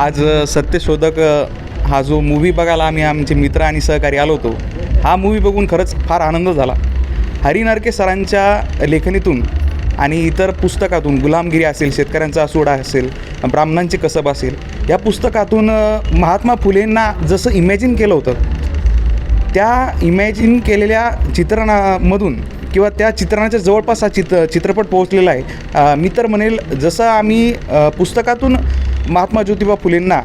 आज सत्यशोधक हा जो मूवी बघायला आम्ही आमचे मित्र आणि सहकारी आलो होतो हा मूवी बघून खरंच फार आनंद झाला. हरी नरके सरांच्या लेखणीतून आणि इतर पुस्तकातून गुलामगिरी असेल शेतकऱ्यांचा असोडा असेल ब्राह्मणांचे कसब असेल या पुस्तकातून महात्मा फुलेंना जसं इमॅजिन केलं होतं त्या इमॅजिन केलेल्या चित्रणामधून किंवा त्या चित्रणाच्या जवळपास हा चित्र चित्रपट पोहोचलेला आहे. मी तर म्हणेल जसं आम्ही पुस्तकातून महात्मा ज्योतिबा फुलेंना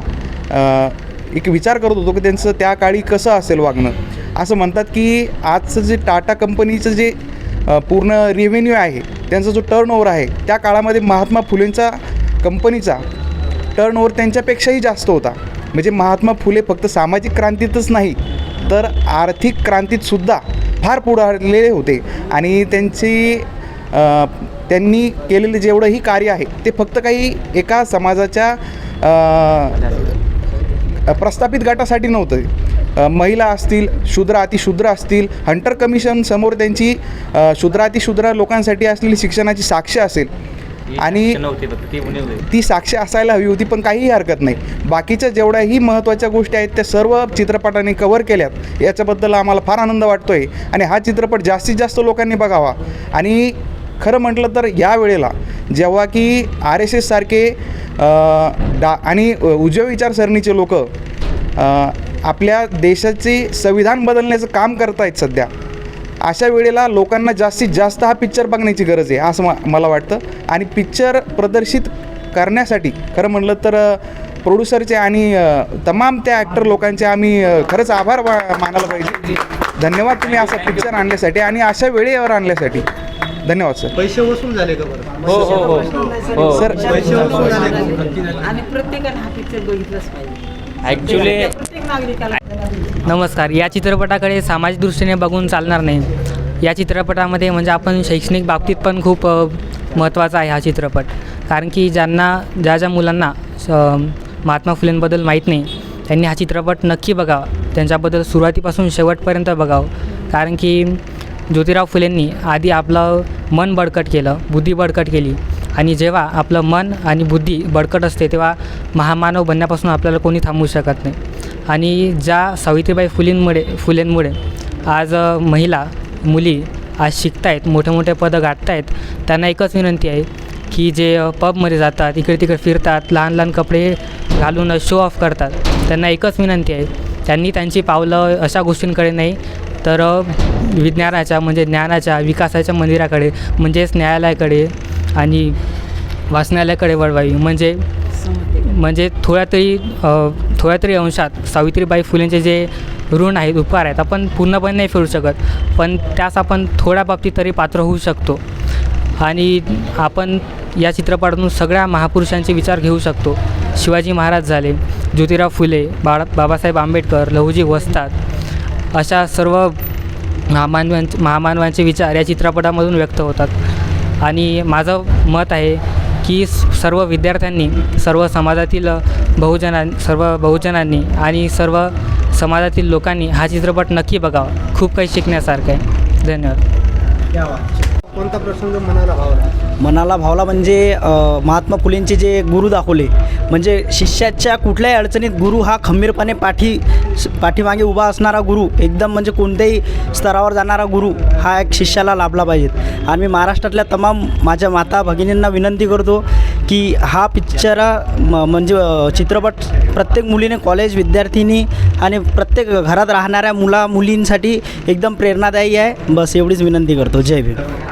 एक विचार करत होतो की त्यांचं त्या काळी कसं असेल वागणं? असं म्हणतात की आजचं जे टाटा कंपनीचं जे पूर्ण रेव्हेन्यू आहे त्यांचा जो टर्न ओव्हर आहे त्या काळामध्ये महात्मा फुलेंचा कंपनीचा टर्न ओव्हर त्यांच्यापेक्षाही जास्त होता. म्हणजे महात्मा फुले फक्त सामाजिक क्रांतीतच नाही तर आर्थिक क्रांतीतसुद्धा फार पुढारलेले होते. आणि त्यांची त्यांनी केलेलं जेवढंही कार्य आहे ते फक्त काही एका समाजाच्या प्रस्थापित गटासाठी नव्हतं. महिला असतील शूद्र अतिशूद्र असतील हंटर कमिशन समोर त्यांची शूद्र अतिशूद्र लोकांसाठी असलेली शिक्षणाची साक्ष असेल. आणि ते साक्ष असायला हवी होती पण काहीही हरकत नाही. बाकीच्या जेवढ्याही महत्त्वाच्या गोष्टी आहेत त्या सर्व चित्रपटाने कव्हर केल्यात. याच्याबद्दल आम्हाला फार आनंद वाटतो आहे आणि हा चित्रपट जास्तीत जास्त लोकांनी बघावा. आणि खरं म्हटलं तर या वेळेला जेव्हा की आर एस एससारखे डा आणि उजव्या विचारसरणीचे लोक आपल्या देशाचे संविधान बदलण्याचं काम करतायत सध्या अशा वेळेला लोकांना जास्तीत जास्त हा पिक्चर बघण्याची गरज आहे असं मला वाटतं. आणि पिक्चर प्रदर्शित करण्यासाठी खरं म्हणलं तर प्रोड्युसरचे आणि तमाम त्या ॲक्टर लोकांचे आम्ही खरंच आभार मानायला पाहिजे. धन्यवाद तुम्ही असा पिक्चर आणण्यासाठी आणि अशा वेळेवर आणण्यासाठी. धन्यवाद सर. पैसे वसूल झाले का बरं? हो हो हो. हो. सर पैसे वसूल झाले का? आणि प्रत्येकाने हा पिक्चर बघितलाच पाहिजे. ॲक्च्युली प्रत्येक नागरिकाला नमस्कार. या चित्रपटाकडे सामाजिक दृष्टीने बघून चालणार नाही. या चित्रपटामध्ये म्हणजे आपण शैक्षणिक बाबतीत पण खूप अ, महत्त्वाचा आहे हा चित्रपट. कारण की ज्यांना ज्या ज्या मुलांना स- महात्मा फुलेंबद्दल माहीत नाही त्यांनी हा चित्रपट नक्की बघावा. त्यांच्याबद्दल सुरुवातीपासून शेवटपर्यंत बघावं. कारण की ज्योतिराव फुलेंनी आधी आपलं मन बळकट केलं बुद्धी बळकट केली. आणि जेव्हा आपलं मन आणि बुद्धी बळकट असते तेव्हा महामानव बनण्यापासून आपल्याला कोणी थांबवू शकत नाही. आणि ज्या सावित्रीबाई फुलेंमुळे फुलेंमुळे आज महिला मुली आज शिकतायत मोठे मोठे पदं गाठतायत त्यांना एकच विनंती आहे की जे पबमध्ये जातात इकडे तिकडे फिरतात लहान लहान कपडे घालून शो ऑफ करतात त्यांना एकच विनंती आहे त्यांनी त्यांची पावलं अशा गोष्टींकडे नाही तर विज्ञानाच्या म्हणजे ज्ञानाच्या विकासाच्या मंदिराकडे म्हणजेच न्यायालयाकडे आणि वाचनालयाकडे वळवावी. म्हणजे म्हणजे थोड्या तरी थोड्या तरी अंशात सावित्रीबाई फुलेंचे जे ऋण आहेत उपकार आहेत आपण पूर्णपणे नाही फेडू शकत. पण त्यास आपण थोड्या बाबतीत तरी पात्र होऊ शकतो. आणि आपण या चित्रपटातून सगळ्या महापुरुषांचे विचार घेऊ शकतो. शिवाजी महाराज झाले ज्योतिराव फुले बाळा बाबासाहेब आंबेडकर लहुजी वस्तात अशा सर्व महामानवांचे महामानवांचे विचार या चित्रपटामधून व्यक्त होतात. आणि माझं मत आहे की सर्व विद्यार्थ्यांनी सर्व समाजातील बहुजनां सर्व बहुजनांनी आणि सर्व समाजातील लोकांनी हा चित्रपट नक्की बघावा. खूप काही शिकण्यासारखं आहे. धन्यवाद. कोणता प्रसंग मनाला भावला? मनाला भावला म्हणजे अ, महात्मा फुलेंचे जे गुरु दाखवले म्हणजे शिष्याच्या कुठल्याही अडचणीत गुरु हा खंबीरपणे पाठी पाठीमागे उभा असणारा गुरु एकदम म्हणजे कोणत्याही स्तरावर जाणारा गुरु हा एक शिष्याला लाभला पाहिजे. आणि मी महाराष्ट्रातल्या तमाम माझ्या माता भगिनींना विनंती करतो की हा पिक्चर म म्हणजे अ, चित्रपट प्रत्येक मुलीने कॉलेज विद्यार्थिनी आणि प्रत्येक घरात राहणाऱ्या मुला मुलींसाठी एकदम प्रेरणादायी आहे. बस एवढीच विनंती करतो. जय भीम.